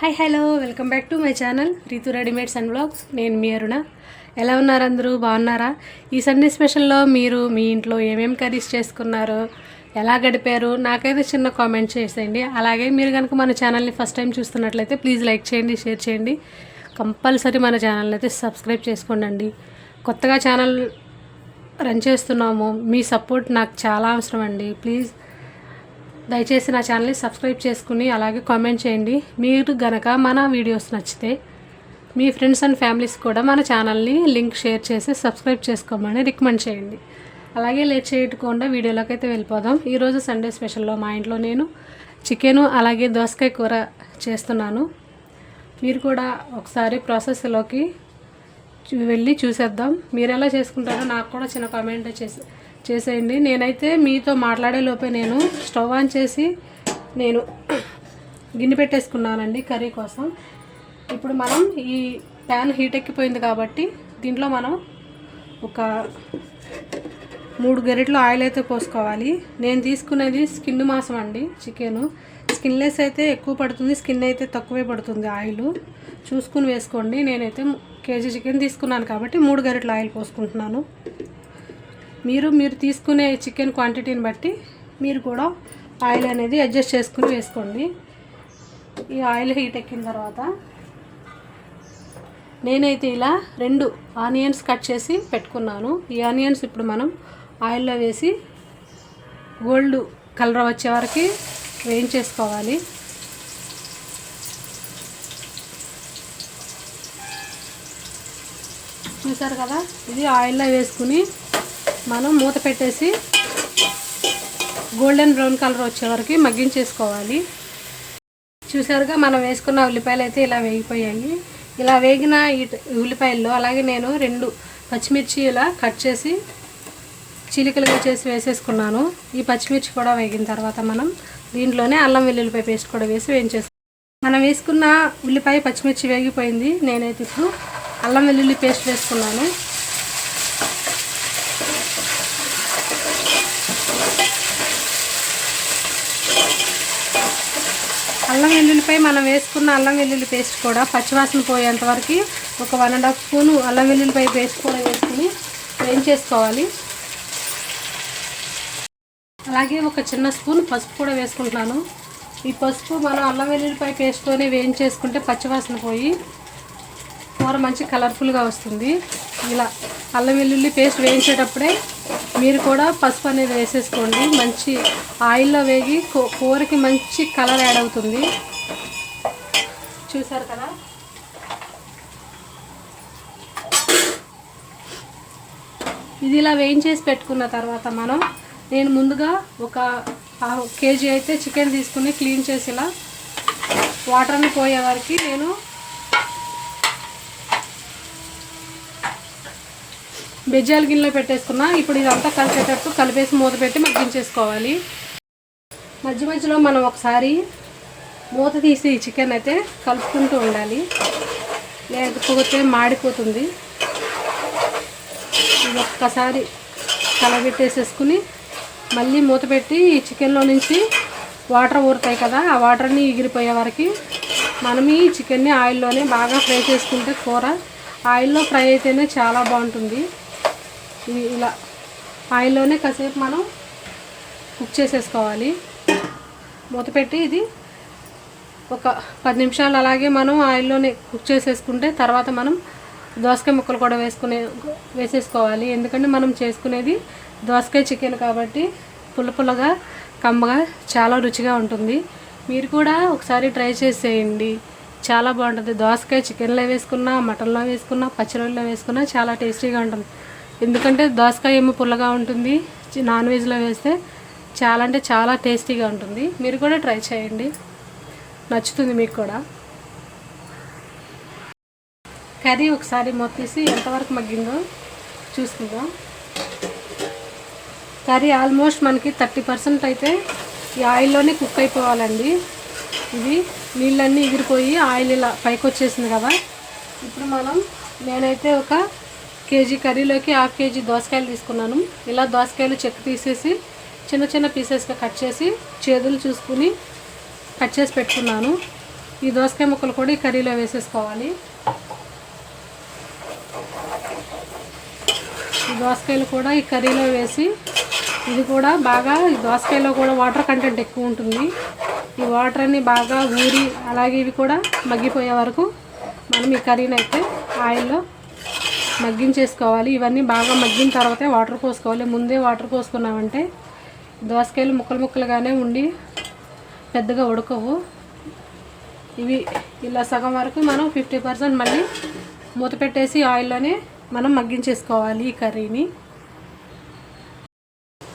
Hi hello welcome back to my channel Ritu readymades and blogs. నేను మీ అరుణ. ఎలా ఉన్నారు అందరూ? బాగున్నారా? ఈ సండే స్పెషల్లో మీరు మీ ఇంట్లో ఏమేమి కర్రీస్ చేసుకున్నారు? ఎలా గడిపారు? నాకైతే చిన్న కామెంట్ చేసేయండి. అలాగే మీరు కనుక మన ఛానల్ని ఫస్ట్ టైం చూస్తున్నట్లయితే ప్లీజ్ లైక్ చేయండి షేర్ చేయండి. కంపల్సరీ మన ఛానల్ని అయితే సబ్స్క్రైబ్ చేసుకోండి కొత్తగా ఛానల్ రన్ చేస్తున్నాము. మీ సపోర్ట్ నాకు చాలా అవసరం అండి ప్లీజ్ దయచేసి నా ఛానల్ని సబ్స్క్రైబ్ చేసుకుని అలాగే కామెంట్ చేయండి. మీరు గనక మన వీడియోస్ నచ్చితే మీ ఫ్రెండ్స్ అండ్ ఫ్యామిలీస్ కూడా మన ఛానల్ని లింక్ షేర్ చేసి సబ్స్క్రైబ్ చేసుకోమని రికమెండ్ చేయండి. అలాగే లేట్ చేయకుండా వీడియోలోకి అయితే వెళ్ళిపోదాం. ఈరోజు సండే స్పెషల్లో మా ఇంట్లో నేను చికెను అలాగే దోసకాయ కూర చేస్తున్నాను. మీరు కూడా ఒకసారి ప్రాసెస్లోకి వెళ్ళి చూసేద్దాం. మీరు ఎలా చేసుకుంటారో నాకు కూడా చిన్న కామెంట్ చేసి చేసేయండి. నేనైతే మీతో మాట్లాడే లోపే నేను స్టవ్ ఆన్ చేసి నేను గిన్నె పెట్టేసుకున్నానండి కర్రీ కోసం. ఇప్పుడు మనం ఈ ప్యాన్ హీట్ ఎక్కిపోయింది కాబట్టి దీంట్లో మనం ఒక మూడు గరిటెలు ఆయిల్ అయితే పోసుకోవాలి. నేను తీసుకునేది స్కిన్ మాసం అండి చికెను. స్కిన్లెస్ అయితే ఎక్కువ పడుతుంది స్కిన్ అయితే తక్కువే పడుతుంది ఆయిల్. చూసుకుని వేసుకోండి. నేనైతే కేజీ చికెన్ తీసుకున్నాను కాబట్టి మూడు గరిటలు ఆయిల్ పోసుకుంటున్నాను. మీరు మీరు తీసుకునే చికెన్ క్వాంటిటీని బట్టి మీరు కూడా ఆయిల్ అనేది అడ్జస్ట్ చేసుకుని వేసుకోండి. ఈ ఆయిల్ హీట్ ఎక్కిన తర్వాత నేనైతే ఇలా రెండు ఆనియన్స్ కట్ చేసి పెట్టుకున్నాను. ఈ ఆనియన్స్ ఇప్పుడు మనం ఆయిల్లో వేసి గోల్డ్ కలర్ వచ్చే వరకు వేయించేసుకోవాలి. చూసారు కదా? ఇది ఆయిల్లో వేసుకుని మనం మూత పెట్టేసి గోల్డెన్ బ్రౌన్ కలర్ వచ్చే వరకు మగ్గించేసుకోవాలి. చూసారుగా మనం వేసుకున్న ఉల్లిపాయలు అయితే ఇలా వేగిపోయాయి. ఇలా వేగిన ఈ ఉల్లిపాయల్లో అలాగే నేను రెండు పచ్చిమిర్చి ఇలా కట్ చేసి చీలికలుగా చేసి వేసేసుకున్నాను. ఈ పచ్చిమిర్చి కూడా వేగిన తర్వాత మనం దీంట్లోనే అల్లం వెల్లుల్లిపాయ పేస్ట్ కూడా వేసి వేయించేసుకున్నాం మనం వేసుకున్న ఉల్లిపాయ పచ్చిమిర్చి వేగిపోయింది. నేనైతే ఇప్పుడు అల్లం వెల్లుల్లి పేస్ట్ వేసుకున్నాను. అల్లం వెల్లుల్లిపై మనం వేసుకున్న అల్లం వెల్లుల్లి పేస్ట్ కూడా పచ్చివాసన పోయేంత వరకు ఒక వన్ అండ్ హాఫ్ స్పూను అల్లం వెల్లుల్లిపై పేస్ట్ కూడా వేసుకుని వేయించేసుకోవాలి అలాగే ఒక చిన్న స్పూన్ పసుపు కూడా వేసుకుంటున్నాను. ఈ పసుపు మనం అల్లం వెల్లుల్లిపై పేస్ట్తోనే వేయించేసుకుంటే పచ్చివాసన పోయి కూర మంచి కలర్ఫుల్గా వస్తుంది. ఇలా అల్లం వెల్లుల్లి పేస్ట్ వేయించేటప్పుడే మీరు కూడా పసుపు అనేది వేసేసుకోండి. మంచి ఆయిల్లో వేగి కూరకి మంచి కలర్ యాడ్ అవుతుంది. చూసారు కదా? ఇది ఇలా వేయించేసి పెట్టుకున్న తర్వాత మనం నేను ముందుగా ఒక కేజీ అయితే చికెన్ తీసుకుని క్లీన్ చేసి ఇలా వాటర్ని పోయే వరకు నేను బెజ్జాల గిన్నెలో పెట్టేసుకున్నా. ఇప్పుడు ఇదంతా కలిసేటట్టు కలిపేసి మూత పెట్టి మగ్గించేసుకోవాలి మధ్య మధ్యలో మనం ఒకసారి మూత తీసి ఈ చికెన్ అయితే కలుపుకుంటూ ఉండాలి. లేకపోతే మాడిపోతుంది. ఇది ఒక్కసారి కలబెట్టేసేసుకుని మళ్ళీ మూత పెట్టి ఈ చికెన్లో నుంచి వాటర్ ఊరుతాయి కదా ఆ వాటర్ని ఎగిరిపోయే వరకు మనం ఈ చికెన్ని ఆయిల్లోనే బాగా ఫ్రై చేసుకుంటే కూర ఆయిల్లో ఫ్రై అయితేనే చాలా బాగుంటుంది. ఇలా ఆయిల్లోనే కాసేపు మనం కుక్ చేసేసుకోవాలి. మూత పెట్టి ఇది ఒక పది నిమిషాలు అలాగే మనం ఆయిల్లోనే కుక్ చేసేసుకుంటే తర్వాత మనం దోసకాయ ముక్కలు కూడా వేసుకునే వేసేసుకోవాలి. ఎందుకంటే మనం చేసుకునేది దోసకాయ చికెన్ కాబట్టి పుల్ల పుల్లగా కమ్మగా చాలా రుచిగా ఉంటుంది. మీరు కూడా ఒకసారి ట్రై చేసేయండి. చాలా బాగుంటుంది. దోసకాయ చికెన్లో వేసుకున్నా మటన్లో వేసుకున్నా పచ్చిరొల్లో వేసుకున్నా చాలా టేస్టీగా ఉంటుంది. ఎందుకంటే దోసకాయ ఏమో పుల్లగా ఉంటుంది నాన్ వెజ్లో వేస్తే చాలా అంటే చాలా టేస్టీగా ఉంటుంది. మీరు కూడా ట్రై చేయండి. నచ్చుతుంది మీకు కూడా. కర్రీ ఒకసారి మొత్తేసి ఎంతవరకు మగ్గిందో చూసుకుందాం. కర్రీ ఆల్మోస్ట్ మనకి థర్టీ పర్సెంట్ అయితే ఈ ఆయిల్లోనే కుక్ అయిపోవాలండి. ఇది నీళ్ళన్నీ ఎగిరిపోయి ఆయిల్ ఇలా పైకి వచ్చేసింది కదా. ఇప్పుడు మనం నేనైతే ఒక కేజీ కర్రీలోకి హాఫ్ కేజీ దోసకాయలు తీసుకున్నాను. ఇలా దోసకాయలు చెక్ తీసేసి చిన్న చిన్న పీసెస్గా కట్ చేసి చేదులు చూసుకుని కట్ చేసి పెట్టుకున్నాను. ఈ దోసకాయ ముక్కలు కూడా ఈ కర్రీలో వేసేసుకోవాలి. ఈ దోసకాయలు కూడా ఈ కర్రీలో వేసి ఇది కూడా బాగా ఈ దోసకాయలో కూడా వాటర్ కంటెంట్ ఎక్కువ ఉంటుంది. ఈ వాటర్ అన్ని బాగా ఊరి అలాగే ఇవి కూడా మగ్గిపోయే వరకు మనం ఈ కర్రీని అయితే ఆయిల్లో మగ్గించేసుకోవాలి. ఇవన్నీ బాగా మగ్గిన తర్వాతే వాటర్ పోసుకోవాలి. ముందే వాటర్ పోసుకున్నామంటే దోసకాయలు ముక్కలు ముక్కలుగానే ఉండి పెద్దగా ఉడకవు. ఇవి ఇలా సగం వరకు మనం ఫిఫ్టీ పర్సెంట్ మళ్ళీ మూత పెట్టేసి ఆయిల్లోనే మనం మగ్గించేసుకోవాలి ఈ కర్రీని.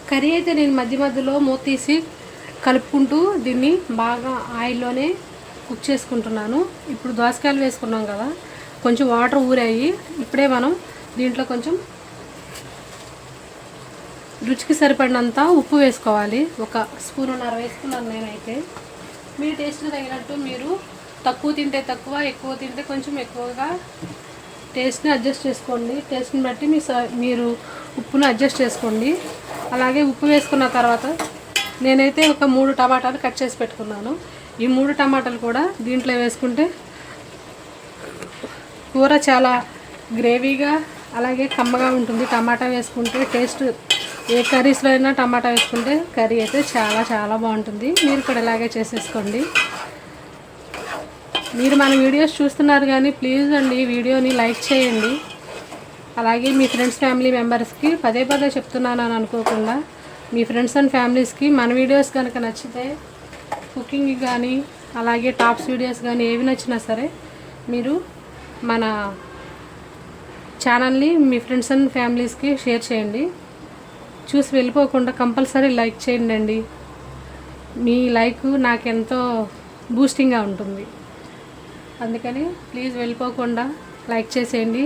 కర్రీ అయితే నేను మధ్య మధ్యలో మూత తీసి కలుపుకుంటూ దీన్ని బాగా ఆయిల్లోనే కుక్ చేసుకుంటున్నాను. ఇప్పుడు దోసకాయలు వేసుకున్నాం కదా కొంచెం వాటర్ ఊరాయి. ఇప్పుడే మనం దీంట్లో కొంచెం రుచికి సరిపడినంత ఉప్పు వేసుకోవాలి. ఒక స్పూన్ ఉన్నర వేసుకున్నాను నేనైతే. మీ టేస్ట్కి తగినట్టు మీరు తక్కువ తింటే తక్కువ ఎక్కువ తింటే కొంచెం ఎక్కువగా టేస్ట్ని అడ్జస్ట్ చేసుకోండి. టేస్ట్ని బట్టి మీ స- మీరు ఉప్పును అడ్జస్ట్ చేసుకోండి. అలాగే ఉప్పు వేసుకున్న తర్వాత నేనైతే ఒక మూడు టమాటాలు కట్ చేసి పెట్టుకున్నాను. ఈ మూడు టమాటాలు కూడా దీంట్లో వేసుకుంటే కూర చాలా గ్రేవీగా అలాగే కమ్మగా ఉంటుంది. టమాటా వేసుకుంటే టేస్ట్ ఏ కర్రీస్లో అయినా టమాటా వేసుకుంటే కర్రీ అయితే చాలా చాలా బాగుంటుంది. మీరు కూడా ఇలాగే చేసేసుకోండి. మీరు మన వీడియోస్ చూస్తున్నారు కానీ ప్లీజ్ అండి వీడియోని లైక్ చేయండి. అలాగే మీ ఫ్రెండ్స్ ఫ్యామిలీ మెంబర్స్కి పదే పదే చెప్తున్నాను అని అనుకోకుండా మీ ఫ్రెండ్స్ అండ్ ఫ్యామిలీస్కి మన వీడియోస్ కనుక నచ్చితే కుకింగ్ కానీ అలాగే టాప్స్ వీడియోస్ కానీ ఏవి నచ్చినా సరే మీరు మన ఛానల్ని మీ ఫ్రెండ్స్ అండ్ ఫ్యామిలీస్కి షేర్ చేయండి. చూసి వెళ్ళిపోకుండా కంపల్సరీ లైక్ చేయండి అండి. మీ లైక్ నాకెంతో బూస్టింగ్గా ఉంటుంది. అందుకని ప్లీజ్ వెళ్ళిపోకుండా లైక్ చేసేయండి.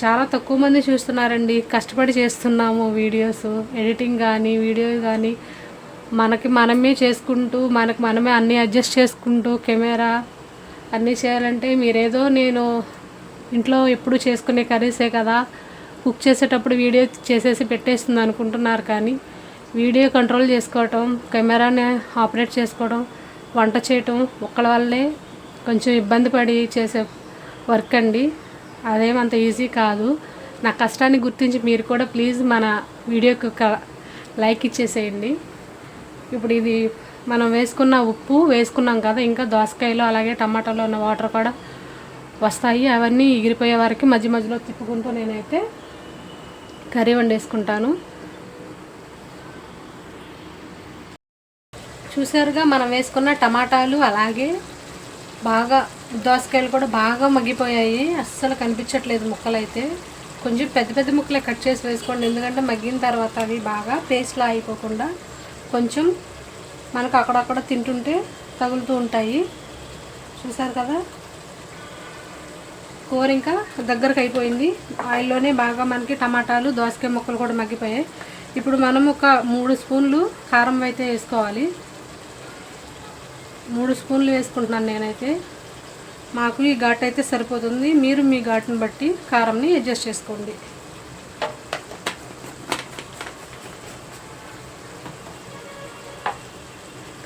చాలా తక్కువ మంది చూస్తున్నారండి. కష్టపడి చేస్తున్నాము వీడియోస్ ఎడిటింగ్ కానీ వీడియో కానీ మనకి మనమే చేసుకుంటూ మనకు మనమే అన్నీ అడ్జస్ట్ చేసుకుంటూ కెమెరా అన్నీ చేయాలంటే మీరేదో నేను ఇంట్లో ఎప్పుడు చేసుకునే కర్రీసే కదా. కుక్ చేసేటప్పుడు వీడియో చేసేసి పెట్టేస్తుంది అనుకుంటున్నారు కానీ వీడియో కంట్రోల్ చేసుకోవటం కెమెరాని ఆపరేట్ చేసుకోవడం వంట చేయటం ఒక్కళ్ళ వల్లే కొంచెం ఇబ్బంది పడి చేసే వర్క్ అండి. అదేమంత ఈజీ కాదు. నా కష్టాన్ని గుర్తించి మీరు కూడా ప్లీజ్ మన వీడియోకి ఒక లైక్ ఇచ్చేసేయండి. ఇప్పుడు ఇది మనం వేసుకున్న ఉప్పు వేసుకున్నాం కదా ఇంకా దోసకాయలు అలాగే టమాటాలో ఉన్న వాటర్ కూడా వస్తాయి. అవన్నీ ఎగిరిపోయే వరకు మధ్య మధ్యలో తిప్పుకుంటూ నేనైతే కర్రీ వండేసుకుంటాను. చూసారుగా మనం వేసుకున్న టమాటాలు అలాగే బాగా దోసకాయలు కూడా బాగా మగ్గిపోయాయి. అస్సలు కనిపించట్లేదు ముక్కలు అయితే కొంచెం పెద్ద పెద్ద ముక్కలే కట్ చేసి వేసుకోండి. ఎందుకంటే మగ్గిన తర్వాత అవి బాగా పేస్ట్లా అయిపోకుండా కొంచెం మనకు అక్కడక్కడ తింటుంటే తగులుతూ ఉంటాయి. చూసారు కదా? కూర ఇంకా దగ్గరకు అయిపోయింది. ఆయిల్లోనే బాగా మనకి టమాటాలు దోసకాయ ముక్కలు కూడా మగ్గిపోయాయి. ఇప్పుడు మనం ఒక మూడు స్పూన్లు కారం అయితే వేసుకోవాలి. మూడు స్పూన్లు వేసుకుంటున్నాను నేనైతే. మాకు ఈ ఘాట్ అయితే సరిపోతుంది. మీరు మీ ఘాటుని బట్టి కారంని అడ్జస్ట్ చేసుకోండి.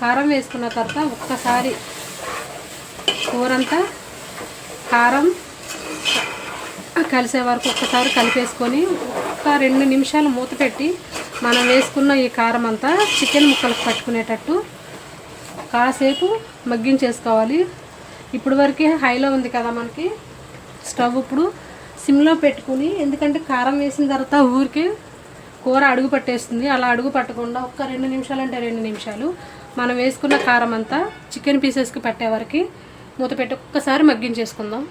కారం వేసుకున్న తర్వాత ఒక్కసారి కూరంతా కారం కలిసే వరకు ఒక్కసారి కలిపేసుకొని ఒక రెండు నిమిషాలు మూత పెట్టి మనం వేసుకున్న ఈ కారం అంతా చికెన్ ముక్కలకు పట్టుకునేటట్టు కాసేపు మగ్గించేసుకోవాలి. ఇప్పుడు వరకే హైలో ఉంది కదా మనకి. స్టవ్ ఇప్పుడు సిమ్లో పెట్టుకుని ఎందుకంటే కారం వేసిన తర్వాత ఊరికే కూర అడుగు పట్టేస్తుంది. అలా అడుగు పట్టకుండా ఒక్క రెండు నిమిషాలు అంటే రెండు నిమిషాలు మనం వేసుకున్న కారం అంతా చికెన్ పీసెస్కి పట్టే వరకు మూత పెట్టి ఒక్కసారి మగ్గించేసుకుందాం.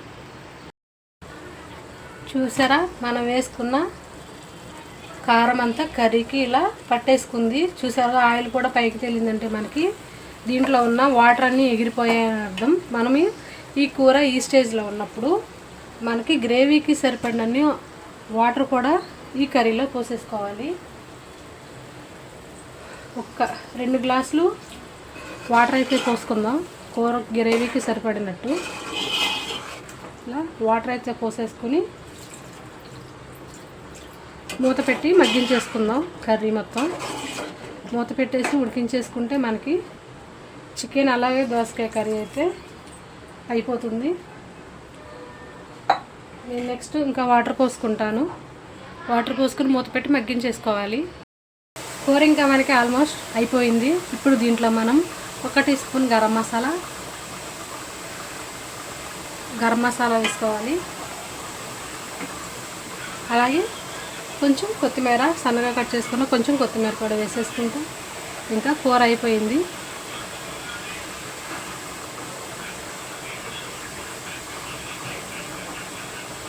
చూసారా? మనం వేసుకున్న కారం అంతా కర్రీకి ఇలా పట్టేసుకుంది. చూసారా? ఆయిల్ కూడా పైకి తేలిందంటే మనకి దీంట్లో ఉన్న వాటర్ అన్నీ ఎగిరిపోయాయని అర్థం. మనం ఈ- ఈ కూర ఈ స్టేజ్లో ఉన్నప్పుడు మనకి గ్రేవీకి సరిపడినన్ని వాటర్ కూడా ఈ కర్రీలో పోసేసుకోవాలి. ఒక్క రెండు గ్లాసులు వాటర్ అయితే పోసుకుందాం. కూర గ్రేవీకి సరిపడినట్టు. ఇలా వాటర్ అయితే పోసేసుకుని మూత పెట్టి మగ్గించేసుకుందాం కర్రీ మొత్తం. మూత పెట్టేసి ఉడికించేసుకుంటే మనకి చికెన్ అలాగే దోసకాయ కర్రీ అయితే అయిపోతుంది. నేను నెక్స్ట్ ఇంకా వాటర్ పోసుకుంటాను. వాటర్ పోసుకుని మూత పెట్టి మగ్గించేసుకోవాలి. కూర ఇంకా మనకి ఆల్మోస్ట్ అయిపోయింది. ఇప్పుడు దీంట్లో మనం ఒక టీ స్పూన్ గరం మసాలా గరం మసాలా వేసుకోవాలి. అలాగే కొంచెం కొత్తిమీర సన్నగా కట్ చేసుకున్న కొంచెం కొత్తిమీర కూడా వేసేసుకుంటాం. ఇంకా కూర అయిపోయింది.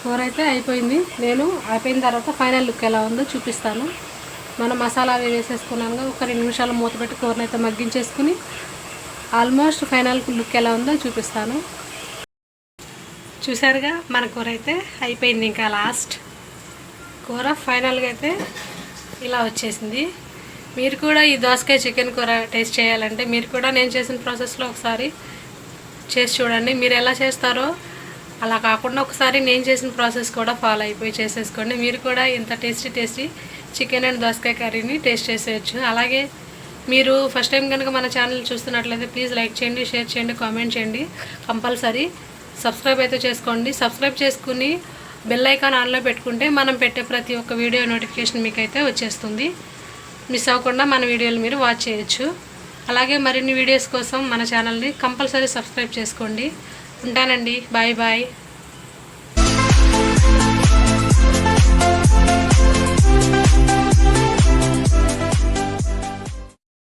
కూర అయితే అయిపోయింది. నేను అయిపోయిన తర్వాత ఫైనల్ లుక్ ఎలా ఉందో చూపిస్తాను. మనం మసాలా అవి వేసేసుకున్నాక ఒక రెండు నిమిషాలు మూత పెట్టి కూరని అయితే మగ్గించేసుకుని ఆల్మోస్ట్ ఫైనల్ లుక్ ఎలా ఉందో చూపిస్తాను. చూసారుగా మన కూర అయితే అయిపోయింది ఇంకా లాస్ట్. కూర ఫైనల్గా అయితే ఇలా వచ్చేసింది. మీరు కూడా ఈ దోసకాయ చికెన్ కూర టేస్ట్ చేయాలంటే మీరు కూడా నేను చేసిన ప్రాసెస్లో ఒకసారి చేసి చూడండి. మీరు ఎలా చేస్తారో అలా కాకుండా ఒకసారి నేను చేసిన ప్రాసెస్ కూడా ఫాలో అయిపోయి చేసేసుకోండి. మీరు కూడా ఇంత టేస్టీ టేస్టీ చికెన్ అండ్ దోసకాయ కర్రీని టేస్ట్ చేసేయచ్చు. అలాగే మీరు ఫస్ట్ టైం కనుక మన ఛానల్ చూస్తున్నట్లయితే ప్లీజ్ లైక్ చేయండి షేర్ చేయండి కామెంట్ చేయండి. కంపల్సరీ సబ్స్క్రైబ్ అయితే చేసుకోండి. సబ్స్క్రైబ్ చేసుకుని బెల్ ఐకాన్ ఆన్లో పెట్టుకుంటే మనం పెట్టే ప్రతి ఒక్క వీడియో నోటిఫికేషన్ మీకు అయితే వచ్చేస్తుంది. మిస్ అవ్వకుండా మన వీడియోలు మీరు వాచ్ చేయొచ్చు. అలాగే మరిన్ని వీడియోస్ కోసం మన ఛానల్ని కంపల్సరీ సబ్స్క్రైబ్ చేసుకోండి. ఉంటానండి. Bye bye.